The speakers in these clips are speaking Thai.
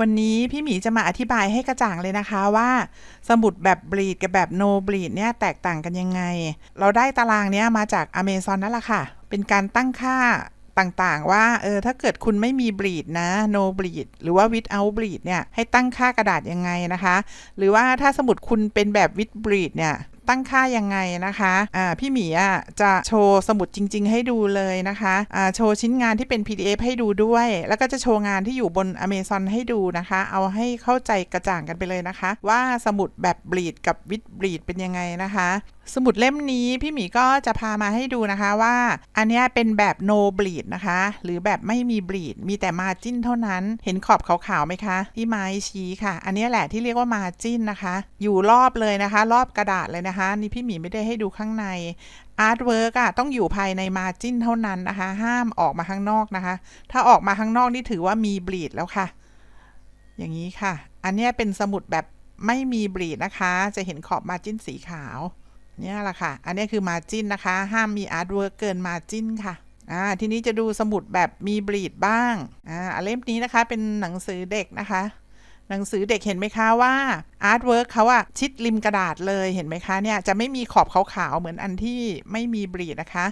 วันนี้พี่หมีจะมาอธิบายให้กระจ่างเลยนะคะว่า สมุดแบบบลีดกับแบบโนบลีดเนี่ยแตกต่างกันยังไง เราได้ตารางเนี้ยมาจาก Amazon นั่นแหละค่ะ เป็นการตั้งค่าต่างๆ ว่าเออถ้าเกิดคุณไม่มีบลีดนะ no bleed หรือว่า without bleed เนี่ยให้ตั้งค่ากระดาษยังไงนะคะ หรือว่าถ้าสมุดคุณเป็นแบบ with bleed เนี่ย ตั้งค่ายังไงนะคะอ่าพี่หมีอะจะโชว์สมุดจริง ๆ ให้ดูเลยนะคะอ่าโชว์ชิ้นงานที่เป็น PDF ให้ดูด้วย แล้วก็จะโชว์งานที่อยู่บน Amazon ให้ดูนะคะ เอาให้เข้าใจกระจ่างกันไปเลยนะคะ ว่าสมุดแบบบลีดกับวิดบลีดเป็นยังไงนะคะสมุดเล่มนี้พี่หมีก็จะพามาให้ดูนะคะว่า อันนี้เป็นแบบ no bleed นะคะ หรือแบบไม่มี bleed มีแต่ margin เท่านั้น เห็นขอบขาวๆไหมคะ ที่ไม้ชี้ค่ะ อันนี้แหละที่เรียกว่า margin นะคะ อยู่รอบเลยนะคะ รอบกระดาษเลยนะคะ นี่พี่หมีไม่ได้ให้ดูข้างใน artwork อะต้องอยู่ภายใน margin เท่านั้นนะคะ ห้ามออกมาข้างนอกนะคะ ถ้าออกมาข้างนอกนี่ถือว่ามี bleed แล้วค่ะ อย่างนี้ค่ะ อันนี้เป็นสมุดแบบไม่มีบลีดนะคะ จะเห็นขอบ margin สีขาว เนี่ยแหละค่ะ อันนี้คือ margin นะคะ ห้ามมี artwork เกิน margin ค่ะอ่าทีนี้จะดูสมุดแบบมีบลีดบ้างอ่าเล่มนี้นะคะเป็นหนังสือเด็กนะคะ หนังสือเด็กเห็นไหมคะว่า artwork เขาอะชิดริมกระดาษเลยเห็นไหมคะเนี่ยจะไม่มีขอบขาวๆเหมือนอันที่ไม่มีบลีดนะคะ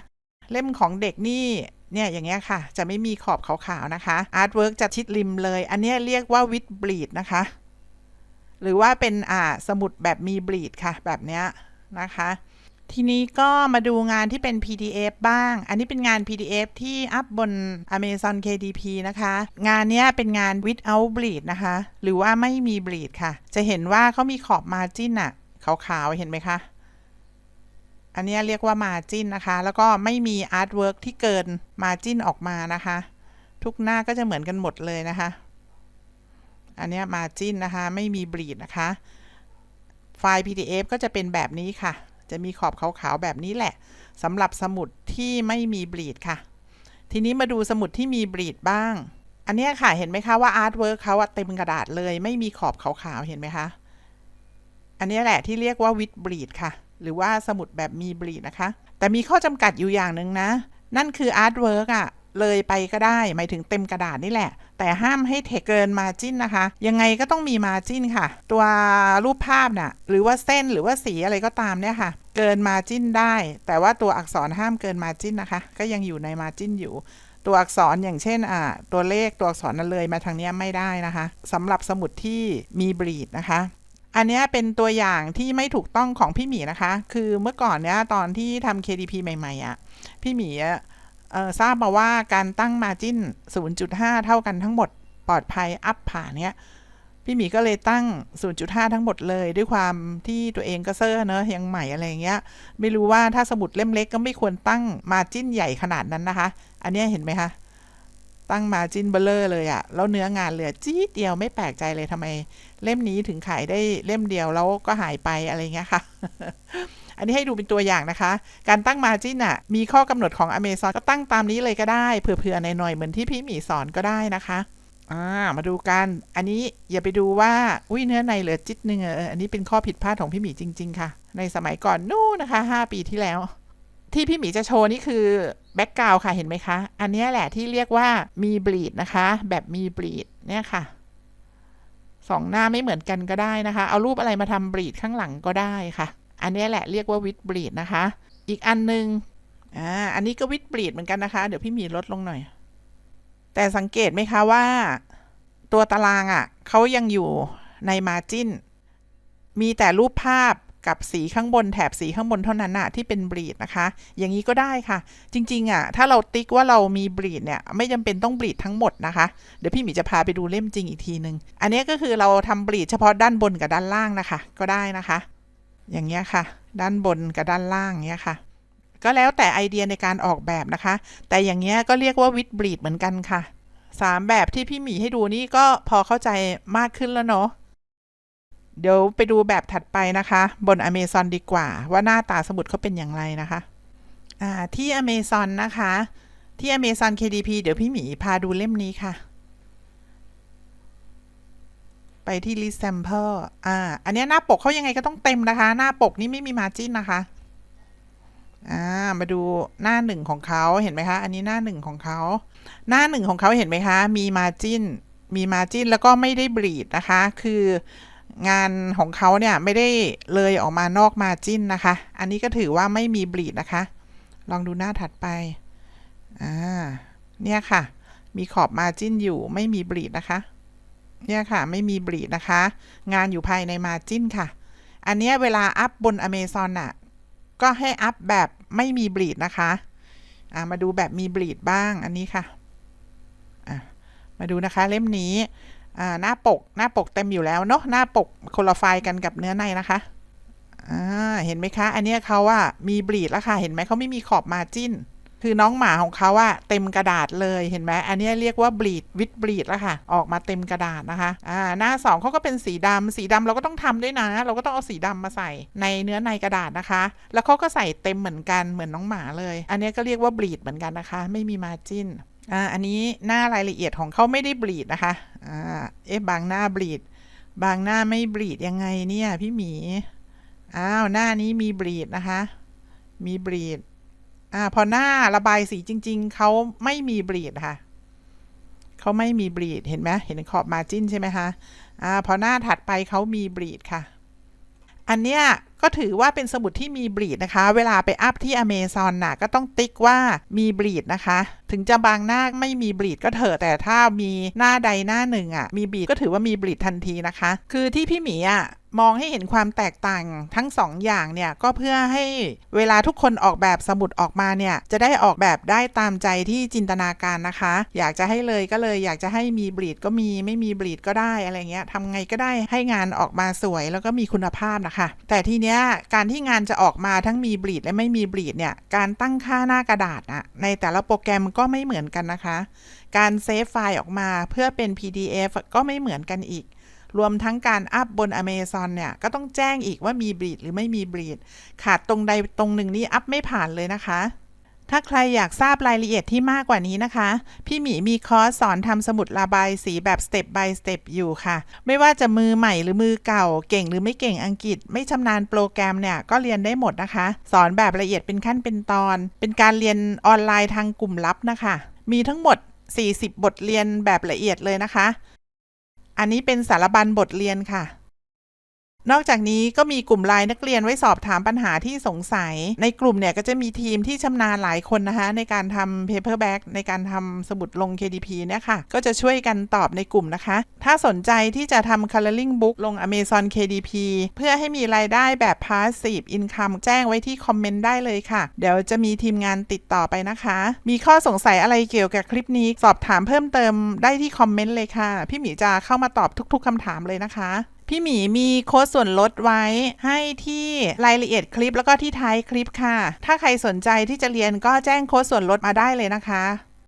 เล่มของเด็กนี่เนี่ยอย่างเงี้ยค่ะ จะไม่มีขอบขาวๆนะคะ artwork จะชิดริมเลย อันเนี้ยเรียกว่า with bleed นะคะ หรือว่าเป็นอ่าสมุดแบบมีบลีดค่ะ แบบเนี้ย นะคะ ทีนี้ก็มาดูงานที่เป็น PDF บ้าง อันนี้เป็นงาน PDF ที่อัพบน Amazon KDP นะคะ งานนี้เป็นงาน without bleed นะคะ หรือว่าไม่มี bleed ค่ะ จะเห็นว่าเขามีขอบ margin อะขาวๆ เห็นไหมคะอันนี้เรียกว่า margin นะคะ แล้วก็ไม่มี artwork ที่เกิน margin ออกมานะคะ ทุกหน้าก็จะเหมือนกันหมดเลยนะคะ อันนี้ margin นะคะ ไม่มี bleed นะคะ ไฟล์ PDF ก็จะเป็นแบบนี้ค่ะ จะมีขอบขาวๆแบบนี้แหละสำหรับสมุดที่ไม่มีบลีดค่ะ ทีนี้มาดูสมุดที่มีบลีดบ้าง อันนี้ค่ะเห็นไหมคะว่าอาร์ตเวิร์กเขาเต็มกระดาษเลย ไม่มีขอบขาวๆเห็นไหมคะอันนี้แหละที่เรียกว่าวิดบลีดค่ะ หรือว่าสมุดแบบมีบลีดนะคะ แต่มีข้อจำกัดอยู่อย่างหนึ่งนะ นั่นคืออาร์ตเวิร์กอะ เลยไปก็ได้ หมายถึงเต็มกระดาษนี่แหละ แต่ห้ามให้เทเกินมาจิ้นนะคะ ยังไงก็ต้องมีมาจิ้นค่ะ ตัวรูปภาพน่ะหรือว่าเส้นหรือว่าสีอะไรก็ตามเนี่ยค่ะ เกินมาจิ้นได้ แต่ว่าตัวอักษรห้ามเกินมาจิ้นนะคะ ก็ยังอยู่ในมาจิ้นอยู่ตัวอักษรอย่างเช่นอ่าตัวเลขตัวอักษรนั้นเลยมาทางนี้ไม่ได้นะคะสำหรับสมุดที่มีบลีดนะคะ อันนี้เป็นตัวอย่างที่ไม่ถูกต้องของพี่หมีนะคะ คือเมื่อก่อนเนี้ยตอนที่ทำ KDP ใหม่ๆอะ่ะพี่หมีอะเอ่อ ทราบมาว่าการตั้งมาจิ้น 0.5 เท่ากันทั้งหมดปลอดภัยอัพผ่านเนี้ยพี่หมีก็เลยตั้ง 0.5 ทั้งหมดเลย ด้วยความที่ตัวเองก็เซอร์เนอะยังใหม่อะไรอย่างเงี้ย ไม่รู้ว่าถ้าสมุดเล่มเล็กก็ไม่ควรตั้งมาจิ้นใหญ่ขนาดนั้นนะคะ อันนี้เห็นไหมคะ ตั้ง margin เบลเลอร์เลยอะแล้วเนื้องานเหลือจี๊ดเดียวไม่แปลกใจเลยทำไม เล่มนี้ถึงขายได้เล่มเดียวแล้วก็หายไปอะไรเงี้ยค่ะ อันนี้ให้ดูเป็นตัวอย่างนะคะ การตั้ง margin อะมีข้อกำหนดของ Amazon ก็ตั้งตามนี้เลยก็ได้เผื่อๆหน่อยๆเหมือนที่พี่หมีสอนก็ได้นะคะ่ามาดูกัน อันนี้อย่าไปดูว่า อุ้ยเนื้อในเหลือจิตนึงเอออันนี้เป็นข้อผิดพลาดของพี่หมีจริง ๆ ค่ะ ในสมัยก่อนนู่นนะคะ 5 ปีที่แล้ว ที่พี่หมีจะโชว์นี่คือแบ็กกราวค่ะเห็นไหมคะ อันนี้แหละที่เรียกว่ามีบลีดนะคะ แบบมีบลีดเนี่ยค่ะสองหน้าไม่เหมือนกันก็ได้นะคะ เอารูปอะไรมาทำบลีดข้างหลังก็ได้ค่ะ อันนี้แหละเรียกว่าวิดบลีดนะคะ อีกอันหนึงอ่าอันนี้ก็วิดบลีดเหมือนกันนะคะ เดี๋ยวพี่หมีลดลงหน่อย แต่สังเกตไหมคะว่า ตัวตารางอะ่ะเขายังอยู่ในมาจินมีแต่รูปภาพ กับสีข้างบนแถบสีข้างบนเท่านั้นน่ะที่เป็นบลีดนะคะ อย่างนี้ก็ได้ค่ะ จริงๆอะถ้าเราติ๊กว่าเรามีบลีดเนี่ยไม่จำเป็นต้องบลีดทั้งหมดนะคะ เดี๋ยวพี่หมีจะพาไปดูเล่มจริงอีกทีนึงอันนี้ก็คือเราทำบลีดเฉพาะด้านบนกับด้านล่างนะคะ ก็ได้นะคะ อย่างเงี้ยค่ะ ด้านบนกับด้านล่างเงี้ยค่ะก็แล้วแต่ไอเดียในการออกแบบนะคะ แต่อย่างเงี้ยก็เรียกว่าวิดบลีดเหมือนกันค่ะสามแบบที่พี่หมีให้ดูนี่ก็พอเข้าใจมากขึ้นแล้วเนาะ เดี๋ยวไปดูแบบถัดไปนะคะ บน Amazon ดีกว่า ว่าหน้าตาสมุดเขาเป็นอย่างไรนะคะอ่าที่ Amazon นะคะ ที่ Amazon KDP เดี๋ยวพี่หมีพาดูเล่มนี้ค่ะ ไปที่ list sample อ่า อันนี้หน้าปกเขายังไงก็ต้องเต็มนะคะ หน้าปกนี่ไม่มี margin นะคะ อ่า มาดูหน้าหนึ่งของเขาเห็นไหมคะ อันนี้หน้าหนึ่งของเขา หน้าหนึ่งของเขาเห็นไหมคะ มี margin มีมาจิ้นแล้วก็ไม่ได้บลีดนะคะ คือ งานของเขาเนี่ยไม่ได้เลยออกมานอกมาจิ้นนะคะ อันนี้ก็ถือว่าไม่มีบลีดนะคะ ลองดูหน้าถัดไป อ่า เนี่ยค่ะ มีขอบมาจิ้นอยู่ไม่มีบลีดนะคะ เนี่ยค่ะไม่มีบลีดนะคะ งานอยู่ภายในมาจิ้นค่ะ อันเนี้ยเวลาอัพบน Amazon น่ะ ก็ให้อัพแบบไม่มีบลีดนะคะ อ่ามาดูแบบมีบลีดบ้างอันนี้ค่ะ อะมาดูนะคะเล่มนี้ หน้าปกหน้าปกเต็มอยู่แล้วเนาะหน้าปกคนละไฟล์กันกับเนื้อในนะคะเห็นไหมคะ อันนี้เขาว่ามีบลีดแล้วค่ะ เห็นไหมเขาไม่มีขอบมาจิ้น คือน้องหมาของเขาอะเต็มกระดาษเลยเห็นไหมอันนี้เรียกว่าบลีดวิดบลีดแล้วค่ะ ออกมาเต็มกระดาษนะคะอ่าหน้าสองเขาก็เป็นสีดำสีดำเราก็ต้องทำด้วยนะ เราก็ต้องเอาสีดำมาใส่ในเนื้อในกระดาษนะคะ แล้วเขาก็ใส่เต็มเหมือนกันเหมือนน้องหมาเลย อันนี้ก็เรียกว่าบลีดเหมือนกันนะคะ ไม่มีมาจิ้นอ่าอันนี้หน้ารายละเอียดของเขาไม่ได้บลีดนะคะ อ่าเอ๊ะบางหน้าบลีด บางหน้าไม่บลีดยังไงเนี่ยพี่หมี อ้าวหน้านี้มีบลีดนะคะ มีบลีด อ่าพอหน้าระบายสีจริง ๆ เขาไม่มีบลีดค่ะเขาไม่มีบลีดเห็นไหมเห็นขอบมาจิ้นใช่ไหมคะอ่าพอหน้าถัดไปเขามีบลีดค่ะ อันเนี้ย ก็ถือว่าเป็นสมุดที่มีบลีดนะคะ เวลาไปอัพที่อเมซอนน่ะก็ต้องติ๊กว่ามีบลีดนะคะ ถึงจะบางหน้าไม่มีบลีดก็เถอะแต่ถ้ามีหน้าใดหน้าหนึ่งอะมีบลีดก็ถือว่ามีบลีดทันทีนะคะ คือที่พี่หมีอะมองให้เห็นความแตกต่างทั้งสองอย่างเนี่ยก็เพื่อให้เวลาทุกคนออกแบบสมุดออกมาเนี่ยจะได้ออกแบบได้ตามใจที่จินตนาการนะคะ อยากจะให้เลยก็เลยอยากจะให้มีบลีดก็มีไม่มีบลีดก็ได้อะไรเงี้ยทำไงก็ได้ให้งานออกมาสวยแล้วก็มีคุณภาพนะคะ แต่ทีเนี้ยการที่งานจะออกมาทั้งมีบลีดและไม่มีบลีดเนี่ยการตั้งค่าหน้ากระดาษอะในแต่ละโปรแกรมก็ไม่เหมือนกันนะคะ การเซฟไฟล์ออกมาเพื่อเป็น PDF ก็ไม่เหมือนกันอีก รวมทั้งการอัพบน Amazon เนี่ยก็ต้องแจ้งอีกว่ามีบลีดหรือไม่มีบลีดขาดตรงใดตรงหนึ่งนี่อัพไม่ผ่านเลยนะคะ ถ้าใครอยากทราบรายละเอียดที่มากกว่านี้นะคะ พี่หมีมีคอร์สสอนทำสมุดระบายสีแบบ step by step อยู่ค่ะ ไม่ว่าจะมือใหม่หรือมือเก่า เก่งหรือไม่เก่งอังกฤษ ไม่ชำนาญโปรแกรมเนี่ย ก็เรียนได้หมดนะคะ สอนแบบละเอียดเป็นขั้นเป็นตอน เป็นการเรียนออนไลน์ทางกลุ่มลับนะคะ มีทั้งหมด 40 บทเรียนแบบละเอียดเลยนะคะ อันนี้เป็นสารบัญบทเรียนค่ะ นอกจากนี้ก็มีกลุ่มไลน์นักเรียนไว้สอบถามปัญหาที่สงสัย ในกลุ่มเนี่ยก็จะมีทีมที่ชำนาญหลายคนนะคะ ในการทำ paperback ในการทำสมุดลง KDP เนี่ยค่ะ ก็จะช่วยกันตอบในกลุ่มนะคะ ถ้าสนใจที่จะทำ coloring book ลง Amazon KDP เพื่อให้มีรายได้แบบ passive income แจ้งไว้ที่คอมเมนต์ได้เลยค่ะ เดี๋ยวจะมีทีมงานติดต่อไปนะคะ มีข้อสงสัยอะไรเกี่ยวกับคลิปนี้ สอบถามเพิ่มเติมได้ที่คอมเมนต์เลยค่ะ พี่หมีจะเข้ามาตอบทุก ๆคำถามเลยนะคะ พี่หมีมีโค้ดส่วนลดไว้ให้ที่รายละเอียดคลิปแล้วก็ที่ท้ายคลิปค่ะ ถ้าใครสนใจที่จะเรียนก็แจ้งโค้ดส่วนลดมาได้เลยนะคะ